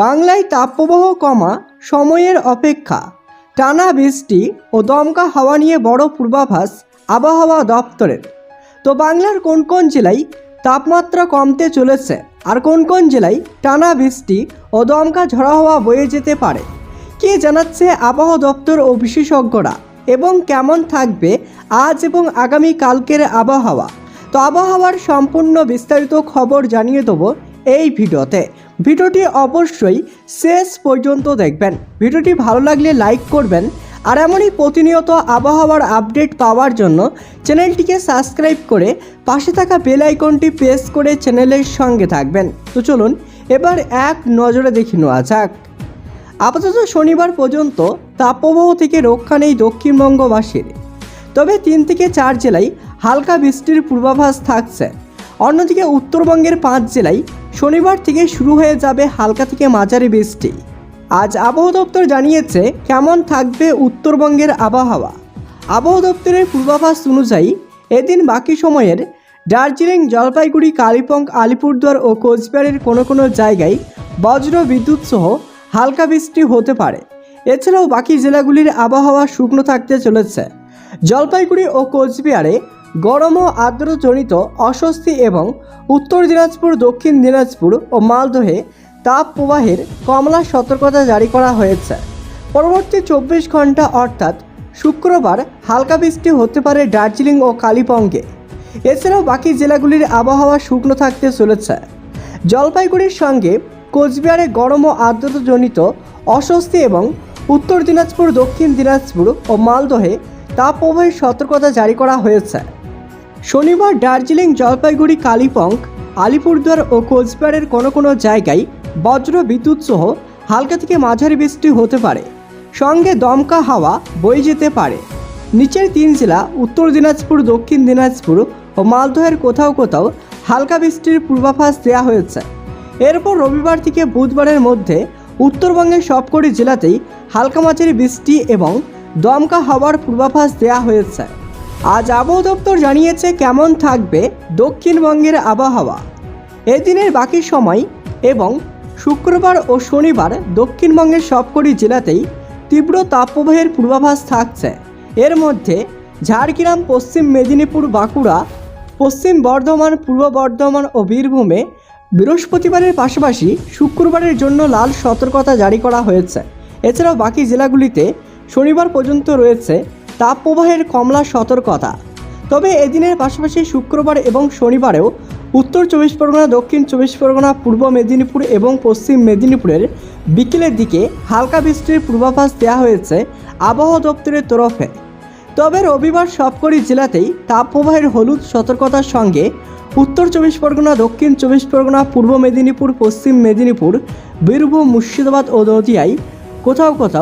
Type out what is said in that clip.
বাংলায় তাপপ্রবাহ কমা সময়ের অপেক্ষা। টানা বৃষ্টি ও দমকা হাওয়া নিয়ে বড় পূর্বাভাস আবহাওয়া দপ্তরের। তো বাংলার কোন কোন জেলায় তাপমাত্রা কমতে চলেছে আর কোন কোন জেলায় টানা বৃষ্টি ও দমকা ঝড়া হাওয়া বয়ে যেতে পারে? কে জানাচ্ছে আবহাওয়া দপ্তর ও বিশেষজ্ঞরা এবং কেমন থাকবে আজ এবং আগামী কালকের আবহাওয়া? তো আবহাওয়ার সম্পূর্ণ বিস্তারিত খবর জানিয়ে দেবো এই ভিডিওতে। ভিডিওটি অবশ্যই শেষ পর্যন্ত দেখবেন। ভিডিওটি ভালো লাগলে লাইক করবেন আর এমনই প্রতিনিয়ত আবহাওয়ার আপডেট পাওয়ার জন্য চ্যানেলটিকে সাবস্ক্রাইব করে পাশে থাকা বেল আইকনটি প্রেস করে চ্যানেলের সঙ্গে থাকবেন। তো চলুন এবার এক নজরে দেখে নেওয়া যাক। আপাতত শনিবার পর্যন্ত তাপপ্রবাহ থেকে রক্ষা নেই দক্ষিণবঙ্গবাসীর। তবে তিন থেকে চার জেলায় হালকা বৃষ্টির পূর্বাভাস থাকছে। অন্যদিকে উত্তরবঙ্গের পাঁচ জেলায় শনিবার থেকে শুরু হয়ে যাবে হালকা থেকে মাঝারি বৃষ্টি। আজ আবহাওয়া দপ্তর জানিয়েছে কেমন থাকবে উত্তরবঙ্গের আবহাওয়া। আবহাওয়া দপ্তরের পূর্বাভাস অনুযায়ী এদিন বাকি সময়ের দার্জিলিং, জলপাইগুড়ি, কালিম্পং, আলিপুরদুয়ার ও কোচবিহারের কোনো কোনো জায়গায় বজ্র বিদ্যুৎ সহ হালকা বৃষ্টি হতে পারে। এছাড়াও বাকি জেলাগুলির আবহাওয়া শুকনো থাকতে চলেছে। জলপাইগুড়ি ও কোচবিহারে গরম ও আর্দ্রজনিত, অস্বস্তি এবং উত্তর দিনাজপুর, দক্ষিণ দিনাজপুর ও মালদহে তাপ প্রবাহের কমলা সতর্কতা জারি করা হয়েছে। পরবর্তী চব্বিশ ঘণ্টা অর্থাৎ শুক্রবার হালকা বৃষ্টি হতে পারে দার্জিলিং ও কালিম্পংয়ে। এছাড়াও বাকি জেলাগুলির আবহাওয়া শুকনো থাকতে চলেছে। জলপাইগুড়ির সঙ্গে কোচবিহারে গরম ও আর্দ্রতাজনিত অস্বস্তি এবং উত্তর দিনাজপুর, দক্ষিণ দিনাজপুর ও মালদহে তাপপ্রবাহের সতর্কতা জারি করা হয়েছে। শনিবার দার্জিলিং জলপাইগুড়ি কালিম্পং, আলিপুরদুয়ার ও কোচবিহারের কোনো কোনো জায়গায় বজ্র বিদ্যুৎ সহ হালকা থেকে মাঝারি বৃষ্টি হতে পারে। সঙ্গে দমকা হাওয়া বয়ে যেতে পারে। নিচের তিন জেলা, উত্তর দিনাজপুর, দক্ষিণ দিনাজপুর ও মালদহের কোথাও কোথাও হালকা বৃষ্টির পূর্বাভাস দেওয়া হয়েছে। এরপর রবিবার থেকে বুধবারের মধ্যে উত্তরবঙ্গের সবকটি জেলাতেই হালকা মাঝারি বৃষ্টি এবং দমকা হাওয়ার পূর্বাভাস দেওয়া হয়েছে। আজ আবহাওয়া দপ্তর জানিয়েছে কেমন থাকবে দক্ষিণবঙ্গের আবহাওয়া। এদিনের বাকি সময় এবং শুক্রবার ও শনিবার দক্ষিণবঙ্গের সবকটি জেলাতেই তীব্র তাপপ্রবাহের পূর্বাভাস থাকছে। এর মধ্যে ঝাড়গ্রাম, পশ্চিম মেদিনীপুর, বাঁকুড়া, পশ্চিম বর্ধমান, পূর্ব বর্ধমান ও বীরভূমে বৃহস্পতিবারের পাশাপাশি শুক্রবারের জন্য লাল সতর্কতা জারি করা হয়েছে। এছাড়াও বাকি জেলাগুলিতে শনিবার পর্যন্ত রয়েছে তাপপ্রবাহের কমলা সতর্কতা। তবে এদিনের পাশাপাশি শুক্রবার এবং শনিবারেও উত্তর চব্বিশ পরগনা, দক্ষিণ চব্বিশ পরগনা, পূর্ব মেদিনীপুর এবং পশ্চিম মেদিনীপুরের বিকেলের দিকে হালকা বৃষ্টির পূর্বাভাস দেওয়া হয়েছে আবহাওয়া দপ্তরের তরফে। তবে রবিবার সবকটি জেলাতেই তাপপ্রবাহের হলুদ সতর্কতার সঙ্গে উত্তর চব্বিশ পরগনা, দক্ষিণ চব্বিশ পরগনা, পূর্ব মেদিনীপুর, পশ্চিম মেদিনীপুর, বীরভূম, মুর্শিদাবাদ ও নদিয়ায় কোথাও কোথাও